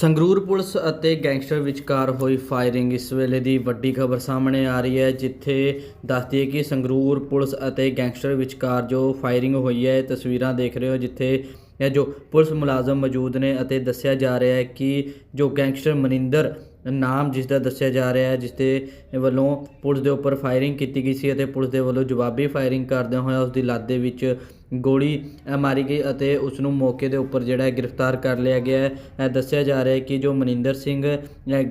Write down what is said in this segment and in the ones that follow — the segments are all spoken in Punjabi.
ਸੰਗਰੂਰ ਪੁਲਿਸ ਅਤੇ ਗੈਂਗਸਟਰ ਵਿਚਕਾਰ ਹੋਈ ਫਾਇਰਿੰਗ। ਇਸ ਵੇਲੇ ਦੀ ਵੱਡੀ ਖਬਰ ਸਾਹਮਣੇ ਆ ਰਹੀ ਹੈ, ਜਿੱਥੇ ਦੱਸਦੀ ਹੈ ਕਿ ਸੰਗਰੂਰ ਪੁਲਿਸ ਅਤੇ ਗੈਂਗਸਟਰ ਵਿਚਕਾਰ ਜੋ ਫਾਇਰਿੰਗ ਹੋਈ ਹੈ ਤਸਵੀਰਾਂ ਦੇਖ ਰਹੇ ਹੋ, ਜਿੱਥੇ ਜੋ ਪੁਲਿਸ ਮੁਲਾਜ਼ਮ ਮੌਜੂਦ ਨੇ ਅਤੇ ਦੱਸਿਆ ਜਾ ਰਿਹਾ ਹੈ ਕਿ ਜੋ ਗੈਂਗਸਟਰ ਮਨਿੰਦਰ ਨਾਮ ਜਿਸ ਦਾ ਦੱਸਿਆ ਜਾ ਰਿਹਾ ਹੈ, ਜਿਸ ਦੇ ਵੱਲੋਂ ਪੁਲਿਸ ਦੇ ਉੱਪਰ ਫਾਇਰਿੰਗ ਕੀਤੀ ਗਈ ਸੀ ਅਤੇ ਪੁਲਿਸ ਦੇ ਵੱਲੋਂ ਜਵਾਬੀ ਫਾਇਰਿੰਗ ਕਰਦਿਆਂ ਹੋਇਆ ਉਸ ਦੀ ਲੱਤ ਦੇ ਵਿੱਚ ਗੋਲੀ ਮਾਰੀ ਗਈ ਅਤੇ ਉਸ ਨੂੰ ਮੌਕੇ ਦੇ ਉੱਪਰ ਜਿਹੜਾ ਹੈ ਗ੍ਰਿਫਤਾਰ ਕਰ ਲਿਆ ਗਿਆ ਹੈ। ਦੱਸਿਆ ਜਾ ਰਿਹਾ ਹੈ ਕਿ ਜੋ ਮਨਿੰਦਰ ਸਿੰਘ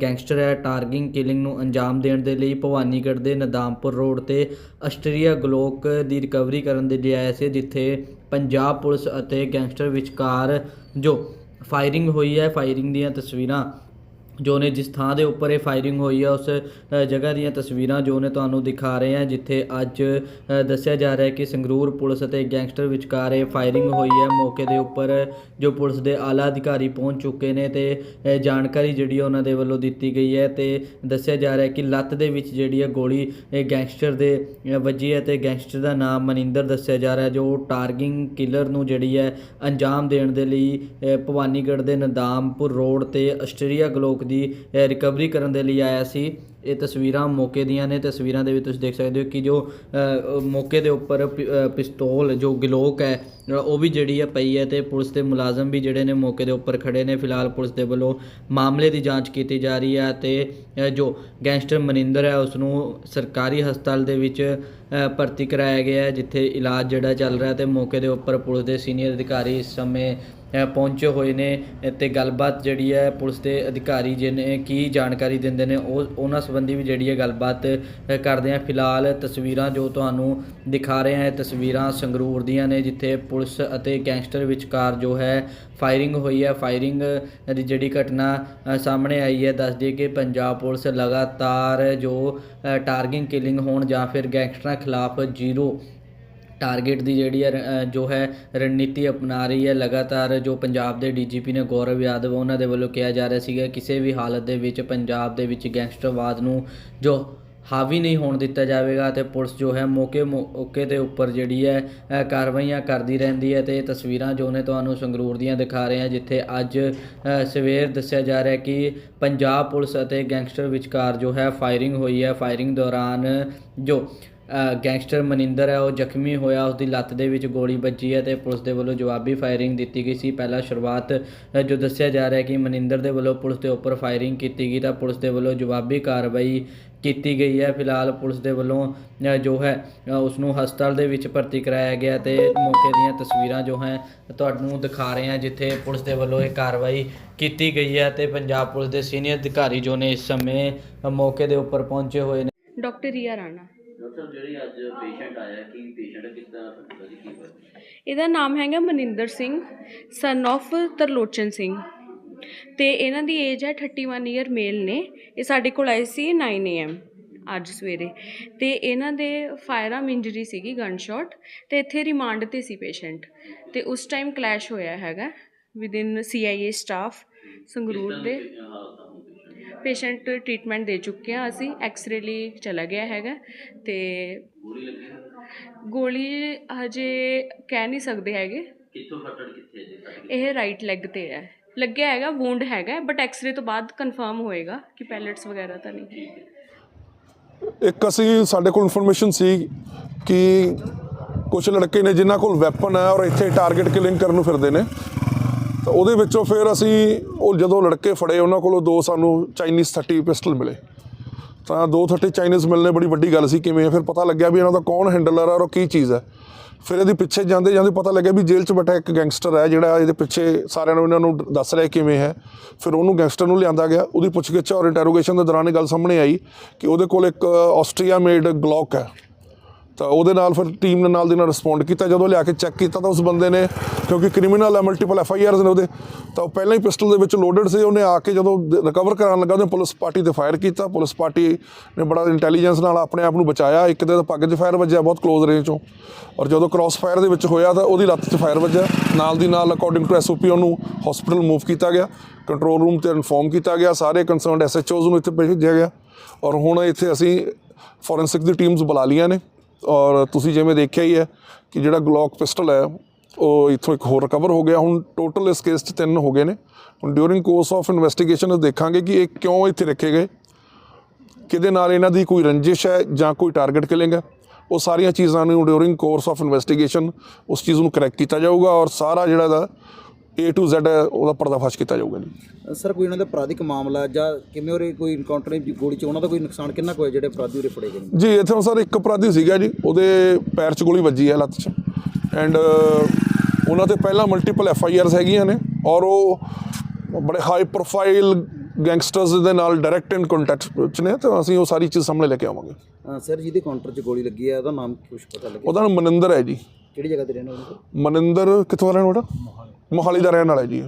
ਗੈਂਗਸਟਰ ਹੈ ਟਾਰਗਿੰਗ ਕਿਲਿੰਗ ਨੂੰ ਅੰਜਾਮ ਦੇਣ ਦੇ ਲਈ ਭਵਾਨੀਗੜ੍ਹ ਦੇ ਨਦਾਮਪੁਰ ਰੋਡ ਤੇ ਆਸਟਰੀਆ ਗਲੋਕ ਦੀ ਰਿਕਵਰੀ ਕਰਨ ਦੇ ਲਈ ਆਇਆ ਸੀ, ਜਿੱਥੇ ਪੰਜਾਬ ਪੁਲਿਸ ਅਤੇ ਗੈਂਗਸਟਰ ਵਿਚਕਾਰ ਜੋ ਫਾਇਰਿੰਗ ਹੋਈ ਹੈ ਫਾਇਰਿੰਗ ਦੀਆਂ ਤਸਵੀਰਾਂ ਜੋ ਨੇ ਜਿਸ ਥਾਂ ਦੇ ਉੱਪਰ ਇਹ ਫਾਇਰਿੰਗ ਹੋਈ ਹੈ ਉਸ ਜਗ੍ਹਾ ਦੀਆਂ ਤਸਵੀਰਾਂ ਜੋ ਨੇ ਤੁਹਾਨੂੰ ਦਿਖਾ ਰਹੇ ਹਾਂ ਜਿੱਥੇ ਅੱਜ ਦੱਸਿਆ ਜਾ ਰਿਹਾ ਹੈ ਕਿ ਸੰਗਰੂਰ ਪੁਲਿਸ ਅਤੇ ਗੈਂਗਸਟਰ ਵਿਚਕਾਰ ਇਹ ਫਾਇਰਿੰਗ ਹੋਈ ਹੈ ਮੌਕੇ ਦੇ ਉੱਪਰ ਜੋ ਪੁਲਿਸ ਦੇ ਆਲਾ ਅਧਿਕਾਰੀ ਪਹੁੰਚ ਚੁੱਕੇ ਨੇ ਤੇ ਜਾਣਕਾਰੀ ਜਿਹੜੀ ਹੈ ਉਹਨਾਂ ਦੇ ਵੱਲੋਂ ਦਿੱਤੀ ਗਈ ਹੈ ਤੇ ਦੱਸਿਆ ਜਾ ਰਿਹਾ ਹੈ ਕਿ ਲੱਤ ਦੇ ਵਿੱਚ ਜਿਹੜੀ ਹੈ ਗੋਲੀ ਗੈਂਗਸਟਰ ਦੇ ਵੱਜੀ ਹੈ ਤੇ ਗੈਂਗਸਟਰ ਦਾ ਨਾਮ ਮਨਿੰਦਰ ਦੱਸਿਆ ਜਾ ਰਿਹਾ ਹੈ ਜੋ ਟਾਰਗਿੰਗ ਕਿਲਰ ਨੂੰ ਜਿਹੜੀ ਹੈ ਅੰਜਾਮ ਦੇਣ ਦੇ ਲਈ ਭਵਾਨੀਗੜ੍ਹ ਦੇ ਨਦਾਮਪੁਰ ਰੋਡ ਤੇ ਆਸਟਰੀਆ ਗਲੋਕ ਦੀ ਰਿਕਵਰੀ ਕਰਨ ਦੇ ਲਈ ਆਇਆ ਸੀ। ਇਹ ਤਸਵੀਰਾਂ ਮੌਕੇ ਦੀਆਂ ਨੇ ਤਸਵੀਰਾਂ ਦੇ ਵਿੱਚ ਤੁਸੀਂ ਦੇਖ ਸਕਦੇ ਹੋ ਕਿ ਜੋ ਮੌਕੇ ਦੇ ਉੱਪਰ ਪਿ- ਪਿਸਤੌਲ ਜੋ ਗਲੋਕ ਹੈ ਉਹ ਵੀ ਜਿਹੜੀ ਹੈ ਪਈ ਹੈ ਤੇ ਪੁਲਿਸ ਦੇ ਮੁਲਾਜ਼ਮ ਵੀ ਜਿਹੜੇ ਨੇ ਮੌਕੇ ਦੇ ਉੱਪਰ ਖੜੇ ਨੇ। ਫਿਲਹਾਲ ਪੁਲਿਸ ਦੇ ਵੱਲੋਂ ਮਾਮਲੇ ਦੀ ਜਾਂਚ ਕੀਤੀ ਜਾ ਰਹੀ ਹੈ ਤੇ ਜੋ ਗੈਂਗਸਟਰ ਮਨਿੰਦਰ ਹੈ ਉਸ ਨੂੰ ਸਰਕਾਰੀ ਹਸਪਤਾਲ ਦੇ ਵਿੱਚ ਭਰਤੀ ਕਰਾਇਆ ਗਿਆ ਹੈ ਜਿੱਥੇ ਇਲਾਜ ਜਿਹੜਾ ਚੱਲ ਰਿਹਾ ਤੇ ਮੌਕੇ ਦੇ ਉੱਪਰ ਪੁਲਿਸ ਦੇ ਸੀਨੀਅਰ ਅਧਿਕਾਰੀ ਇਸ ਸਮੇਂ ਪਹੁੰਚੇ ਹੋਏ ਨੇ ਅ, ਤੇ ਗੱਲਬਾਤ ਜਿਹੜੀ ਹੈ ਪੁਲਿਸ ਦੇ ਅਧਿਕਾਰੀ ਜਿਹਨੇ ਕੀ ਜਾਣਕਾਰੀ ਦਿੰਦੇ ਨੇ ਉਹ ਉਹਨਾਂ ਸੰਬੰਧੀ ਵੀ ਜਿਹੜੀ ਹੈ ਗੱਲਬਾਤ ਕਰਦੇ ਆ ਫਿਲਹਾਲ ਤਸਵੀਰਾਂ ਜੋ ਤੁਹਾਨੂੰ ਦਿਖਾ ਰਹੇ ਹਾਂ ਤਸਵੀਰਾਂ ਸੰਗਰੂਰ ਦੀਆਂ ਨੇ, ਜਿੱਥੇ ਪੁਲਿਸ ਅਤੇ ਗੈਂਗਸਟਰ ਵਿਚਕਾਰ ਜੋ ਹੈ ਫਾਇਰਿੰਗ ਹੋਈ ਹੈ। ਫਾਇਰਿੰਗ ਦੀ ਜਿਹੜੀ ਘਟਨਾ ਸਾਹਮਣੇ ਆਈ ਹੈ। ਦੱਸਦੀ ਹੈ ਕਿ ਪੰਜਾਬ ਪੁਲਿਸ ਲਗਾਤਾਰ ਜੋ ਟਾਰਗਿੰਗ ਕਿਲਿੰਗ ਹੋਣ ਜਾਂ ਫਿਰ ਗੈਂਗਸਟਰਾਂ ਖਿਲਾਫ ਜ਼ੀਰੋ ਟਾਰਗੇਟ ਦੀ ਜਿਹੜੀ ਹੈ ਰ- ਜੋ ਹੈ ਰਣਨੀਤੀ ਅਪਣਾ ਰਹੀ ਹੈ, ਲਗਾਤਾਰ ਜੋ ਪੰਜਾਬ ਦੇ ਡੀਜੀਪੀ ਨੇ ਗੌਰਵ ਯਾਦਵ ਉਹਨਾਂ ਦੇ ਵੱਲੋਂ ਕਿਹਾ ਜਾ ਰਿਹਾ ਸੀਗਾ, ਕਿਸੇ ਵੀ ਹਾਲਤ ਦੇ ਵਿੱਚ ਪੰਜਾਬ ਦੇ ਵਿੱਚ ਗੈਂਗਸਟਰਵਾਦ ਨੂੰ ਜੋ ਹਾਵੀ ਨਹੀਂ ਹੋਣ ਦਿੱਤਾ ਜਾਵੇਗਾ ਤੇ ਪੁਲਿਸ ਜੋ ਹੈ ਮੌਕੇ ਮੌਕੇ ਦੇ ਉੱਪਰ ਜਿਹੜੀ ਹੈ ਕਾਰਵਾਈਆਂ ਕਰਦੀ ਰਹਿੰਦੀ ਹੈ ਤੇ ਇਹ ਤਸਵੀਰਾਂ ਜੋ ਨੇ ਤੁਹਾਨੂੰ ਸੰਗਰੂਰ ਦੀਆਂ ਦਿਖਾ ਰਹੇ ਹਾਂ, ਜਿੱਥੇ ਅੱਜ ਸਵੇਰ ਦੱਸਿਆ ਜਾ ਰਿਹਾ ਕਿ ਪੰਜਾਬ ਪੁਲਿਸ ਅਤੇ ਗੈਂਗਸਟਰ ਵਿਚਕਾਰ ਜੋ ਹੈ ਫਾਇਰਿੰਗ ਹੋਈ ਹੈ। ਫਾਇਰਿੰਗ ਦੌਰਾਨ ਜੋ ਗੈਂਗਸਟਰ ਮਨਿੰਦਰ ਹੈ ਉਹ ਜ਼ਖਮੀ ਹੋਇਆ ਉਸ ਦੀ ਲੱਤ ਦੇ ਵਿੱਚ ਗੋਲੀ ਵੱਜੀ ਹੈ ਤੇ ਪੁਲਿਸ ਦੇ ਵੱਲੋਂ ਜਵਾਬੀ ਫਾਇਰਿੰਗ ਦਿੱਤੀ ਗਈ ਸੀ। ਪਹਿਲਾਂ ਸ਼ੁਰੂਆਤ ਜੋ ਦੱਸਿਆ ਜਾ ਰਿਹਾ ਹੈ ਕਿ ਮਨਿੰਦਰ ਦੇ ਵੱਲੋਂ ਪੁਲਿਸ ਦੇ ਉੱਪਰ ਫਾਇਰਿੰਗ ਕੀਤੀ ਗਈ ਤਾਂ ਪੁਲਿਸ ਦੇ ਵੱਲੋਂ ਜਵਾਬੀ ਕਾਰਵਾਈ ਕੀਤੀ ਗਈ ਹੈ। ਫਿਲਹਾਲ ਪੁਲਿਸ ਦੇ ਵੱਲੋਂ ਜੋ ਹੈ ਅ, ਉਸ ਨੂੰ ਹਸਪਤਾਲ ਦੇ ਵਿੱਚ ਭਰਤੀ ਕਰਾਇਆ ਗਿਆ ਤੇ ਮੌਕੇ ਦੀਆਂ ਤਸਵੀਰਾਂ ਜੋ ਹੈ ਤੁਹਾਨੂੰ ਦਿਖਾ ਰਹੇ ਹਾਂ ਜਿੱਥੇ ਪੁਲਿਸ ਦੇ ਵੱਲੋਂ ਇਹ ਕਾਰਵਾਈ ਕੀਤੀ ਗਈ ਹੈ ਤੇ ਪੰਜਾਬ ਪੁਲਿਸ ਦੇ ਸੀਨੀਅਰ ਅਧਿਕਾਰੀ ਜੋ ਨੇ ਇਸ ਸਮੇਂ ਮੌਕੇ ਦੇ ਉੱਪਰ ਪਹੁੰਚੇ ਹੋਏ ਨੇ। ਡਾਕਟਰ ਰੀਆ ਰਾਣਾ। ਡਾਕਟਰ ਜਿਹੜੀ ਅੱਜ ਪੇਸ਼ੈਂਟ ਆਇਆ ਕੀ ਪੇਸ਼ੈਂਟ ਕਿਸ ਤਰ੍ਹਾਂ ਦਾ ਜੀ ਕੀ ਹੋਇਆ ਇਹਦਾ ਨਾਮ ਹੈਗਾ ਮਨਿੰਦਰ ਸਿੰਘ ਸਨ of ਤਰਲੋਚਨ ਸਿੰਘ। ਤੇ ਇਹਨਾਂ ਦੀ ਏਜ ਹੈ 31 ਈਅਰ ਮੇਲ ਨੇ। ਇਹ ਸਾਡੇ ਕੋਲ ਆਏ ਸੀ 9 AM ਅੱਜ ਸਵੇਰੇ। ਤੇ ਇਹਨਾਂ ਦੇ ਫਾਇਰਆਰਮ ਇੰਜਰੀ ਸੀਗੀ ਗਨ ਸ਼ਾਟ ਤੇ ਇੱਥੇ ਰਿਮਾਂਡ ਤੇ ਸੀ ਪੇਸ਼ੈਂਟ ਤੇ ਉਸ ਟਾਈਮ ਕਲੈਸ਼ ਹੋਇਆ ਹੈਗਾ ਵਿਦਿਨ CIA ਸਟਾਫ ਸੰਗਰੂਰ ਦੇ। ਪੇਸ਼ੈਂਟ ਟ੍ਰੀਟਮੈਂਟ ਦੇ ਚੁੱਕੇ ਆ ਅਸੀਂ ਐਕਸ-ਰੇ ਲਈ ਚਲਾ ਗਿਆ ਹੈਗਾ ਤੇ ਗੋਲੀ ਹਜੇ ਕਹਿ ਨਹੀਂ ਸਕਦੇ ਹੈਗੇ। ਕਿੱਥੋਂ ਫਟੜ ਕਿੱਥੇ ਹੈ ਜੀ ਫਟ ਇਹ ਰਾਈਟ ਲੈਗ ਤੇ ਹੈ। ਲੱਗਿਆ ਹੈਗਾ ਵੂੰਡ ਹੈਗਾ ਬਟ ਐਕਸ-ਰੇ ਤੋਂ ਬਾਅਦ ਕਨਫਰਮ ਹੋਏਗਾ ਕਿ ਪੈਲੇਟਸ ਵਗੈਰਾ ਤਾਂ ਨਹੀਂ। ਇੱਕ ਅਸੀਂ ਸਾਡੇ ਕੋਲ ਇਨਫੋਰਮੇਸ਼ਨ ਸੀ ਕਿ ਕੁਝ ਲੜਕੇ ਨੇ ਜਿਨ੍ਹਾਂ ਕੋਲ ਵੈਪਨ ਹੈ ਔਰ ਇੱਥੇ ਟਾਰਗੇਟ ਕਿਲਿੰਗ ਕਰਨ ਨੂੰ ਫਿਰਦੇ ਨੇ। ਤਾਂ ਉਹਦੇ ਵਿੱਚੋਂ ਫਿਰ ਅਸੀਂ ਉਹ ਜਦੋਂ ਲੜਕੇ ਫੜੇ, ਉਹਨਾਂ ਕੋਲੋਂ ਦੋ ਸਾਨੂੰ ਚਾਈਨੀਜ਼ 30 ਪਿਸਟਲ ਮਿਲੇ। ਤਾਂ 230 ਚਾਈਨੀਜ਼ ਮਿਲਨੇ ਬੜੀ ਵੱਡੀ ਗੱਲ ਸੀ, ਕਿਵੇਂ ਫਿਰ ਪਤਾ ਲੱਗਿਆ ਵੀ ਇਹਨਾਂ ਦਾ ਕੌਣ ਹੈਂਡਲਰ ਹੈ ਔਰ ਕੀ ਚੀਜ਼ ਹੈ ਫਿਰ ਇਹਦੇ ਪਿੱਛੇ ਜਾਂਦੇ ਜਾਂਦੇ ਪਤਾ ਲੱਗਿਆ ਵੀ ਜੇਲ੍ਹ 'ਚ ਬੈਠਾ ਇੱਕ ਗੈਂਗਸਟਰ ਹੈ ਜਿਹੜਾ ਇਹਦੇ ਪਿੱਛੇ ਸਾਰਿਆਂ ਨੂੰ ਇਹਨਾਂ ਨੂੰ ਦੱਸ ਰਿਹਾ ਕਿਵੇਂ ਹੈ। ਫਿਰ ਉਹਨੂੰ ਗੈਂਗਸਟਰ ਨੂੰ ਲਿਆਂਦਾ ਗਿਆ, ਉਹਦੀ ਪੁੱਛਗਿੱਛ ਔਰ ਇੰਟਰੋਗੇਸ਼ਨ ਦੇ ਦੌਰਾਨ ਇਹ ਗੱਲ ਸਾਹਮਣੇ ਆਈ ਕਿ ਉਹਦੇ ਕੋਲ ਇੱਕ ਆਸਟਰੀਆ ਮੇਡ ਗਲੌਕ ਹੈ ਤਾਂ ਉਹਦੇ ਨਾਲ ਫਿਰ ਟੀਮ ਨੇ ਨਾਲ ਦੀ ਨਾਲ ਰਿਸਪੌਂਡ ਕੀਤਾ। ਜਦੋਂ ਲਿਆ ਕੇ ਚੈੱਕ ਕੀਤਾ ਤਾਂ ਉਸ ਬੰਦੇ ਨੇ, ਕਿਉਂਕਿ ਕ੍ਰਿਮੀਨਲ ਹੈ ਮਲਟੀਪਲ ਐਫ ਆਈ ਆਰਸ ਨੇ ਉਹਦੇ, ਤਾਂ ਉਹ ਪਹਿਲਾਂ ਹੀ ਪਿਸਟਲ ਦੇ ਵਿੱਚ ਲੋਡਡ ਸੀ। ਉਹਨੇ ਆ ਕੇ ਜਦੋਂ ਰਿਕਵਰ ਕਰਾਉਣ ਲੱਗਾ, ਉਹਨੇ ਪੁਲਿਸ ਪਾਰਟੀ ਤੇ ਫਾਇਰ ਕੀਤਾ। ਪੁਲਿਸ ਪਾਰਟੀ ਨੇ ਬੜਾ ਇੰਟੈਲੀਜੈਂਸ ਨਾਲ ਆਪਣੇ ਆਪ ਨੂੰ ਬਚਾਇਆ। ਇੱਕ ਦੇ ਤਾਂ ਪੱਗ 'ਚ ਫਾਇਰ ਵੱਜਿਆ, ਬਹੁਤ ਕਲੋਜ਼ ਰੇਂਜ 'ਚੋਂ। ਔਰ ਜਦੋਂ ਕ੍ਰਾਸ ਫਾਇਰ ਦੇ ਵਿੱਚ ਹੋਇਆ ਤਾਂ ਉਹਦੀ ਲੱਤ 'ਚ ਫਾਇਰ ਵੱਜਿਆ। ਨਾਲ ਦੀ ਨਾਲ ਅਕੋਰਡਿੰਗ ਟੂ ਐਸਓਪੀ ਉਹਨੂੰ ਹਸਪੀਟਲ ਮੂਵ ਕੀਤਾ ਗਿਆ। ਕੰਟਰੋਲ ਰੂਮ ਤੇ ਇਨਫੋਰਮ ਕੀਤਾ ਗਿਆ। ਸਾਰੇ ਕੰਸਰਨਡ ਐਸਐਚਓਜ਼ ਨੂੰ ਇੱਥੇ ਭੇਜਿਆ ਗਿਆ। ਔਰ ਹੁਣ ਇੱਥੇ ਅਸੀਂ ਫੋਰੈਂਸਿਕ ਦੀ ਟੀਮਸ ਬੁਲਾ ਲਈਆਂ ਨੇ। ਔਰ ਤੁਸੀਂ ਜਿਵੇਂ ਦੇਖਿਆ ਹੀ ਹੈ ਕਿ ਜਿਹੜਾ ਗਲੌਕ ਪਿਸਟਲ ਹੈ, ਉਹ ਇੱਥੋਂ ਇੱਕ ਹੋਰ ਰਿਕਵਰ ਹੋ ਗਿਆ। ਹੁਣ ਟੋਟਲ ਇਸ ਕੇਸ 'ਚ ਤਿੰਨ ਹੋ ਗਏ ਨੇ। ਹੁਣ ਡਿਊਰਿੰਗ ਕੋਰਸ ਆਫ ਇਨਵੈਸਟੀਗੇਸ਼ਨ ਦੇਖਾਂਗੇ ਕਿ ਇਹ ਕਿਉਂ ਇੱਥੇ ਰੱਖੇ ਗਏ। ਕਿਹਦੇ ਨਾਲ ਇਹਨਾਂ ਦੀ ਕੋਈ ਰੰਜਿਸ਼ ਹੈ ਜਾਂ ਕੋਈ ਟਾਰਗੇਟ ਕਿਲਿੰਗ ਹੈ। ਉਹ ਸਾਰੀਆਂ ਚੀਜ਼ਾਂ ਨੂੰ ਡਿਊਰਿੰਗ ਕੋਰਸ ਆਫ ਇਨਵੈਸਟੀਗੇਸ਼ਨ ਉਸ ਚੀਜ਼ ਨੂੰ ਕਰੈਕਟ ਕੀਤਾ ਜਾਊਗਾ ਔਰ ਸਾਰਾ ਜਿਹੜਾ ਦਾ A to Z ਉਹਦਾ ਪਰਦਾਫਾਸ਼ ਕੀਤਾ ਜਾਊਗਾ ਜੀ। ਸਰ ਕੋਈ ਉਹਨਾਂ ਦਾ ਅਪਰਾਧਿਕ ਮਾਮਲਾ ਜਾਂ ਕਿਵੇਂ ਉਹਰੇ ਕੋਈ ਇਨਕਾਊਂਟਰ ਗੋਲੀ ਚ ਉਹਨਾਂ ਦਾ ਕੋਈ ਨੁਕਸਾਨ ਕਿੰਨਾ ਕੁ ਹੋਇਆ ਜਿਹੜੇ ਅਪਰਾਧੀ ਉਰੇ ਫੜੇ ਗਏ ਨੇ? ਜੀ ਇੱਥੇ ਸਰ ਇੱਕ ਅਪਰਾਧੀ ਸੀਗਾ ਜੀ ਉਹਦੇ ਪੈਰ 'ਚ ਗੋਲੀ ਵੱਜੀ ਹੈ ਲੱਤ 'ਚ। ਐਂਡ ਉਹਨਾਂ ਤੇ ਪਹਿਲਾਂ ਮਲਟੀਪਲ ਐਫ ਆਈ ਆਰਸ ਹੈਗੀਆਂ ਨੇ ਔਰ ਉਹ ਬੜੇ ਹਾਈ ਪ੍ਰੋਫਾਈਲ ਗੈਂਗਸਟਰਸ ਦੇ ਨਾਲ ਡਾਇਰੈਕਟ ਇਨ ਕੰਟੈਕਟ 'ਚ ਨੇ ਤਾਂ ਅਸੀਂ ਉਹ ਸਾਰੀ ਚੀਜ਼ ਸਾਹਮਣੇ ਲੈ ਕੇ ਆਵਾਂਗੇ। ਅ, ਸਰ ਜਿਹਦੇ ਕਾਊਂਟਰ 'ਚ ਗੋਲੀ ਲੱਗੀ ਹੈ ਉਹਦਾ ਨਾਮ ਕੁਝ ਪਤਾ ਲੱਗਿਆ? ਉਹਦਾ ਨਾਮ ਮਨਿੰਦਰ ਹੈ ਜੀ। ਕਿਹੜੀ ਜਗ੍ਹਾ ਤੇ ਰਹਿਣ ਵਾਲੇ ਮਨਿੰਦਰ ਕਿੱਥੋਂ ਦਾ ਰਹਿਣ ਵਾਲਾ ਮੋਹਾਲੀ ਦਾ ਰਹਿਣ ਵਾਲਾ ਜੀ।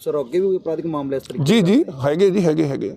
ਸਰ ਅੱਗੇ ਵੀ ਕੋਈ ਅਪਰਾਧਿਕ ਮਾਮਲੇ ਇਸ ਤਰੀਕੇ ਜੀ ਜੀ ਹੈਗੇ ਜੀ ਹੈਗੇ ਹੈਗੇ।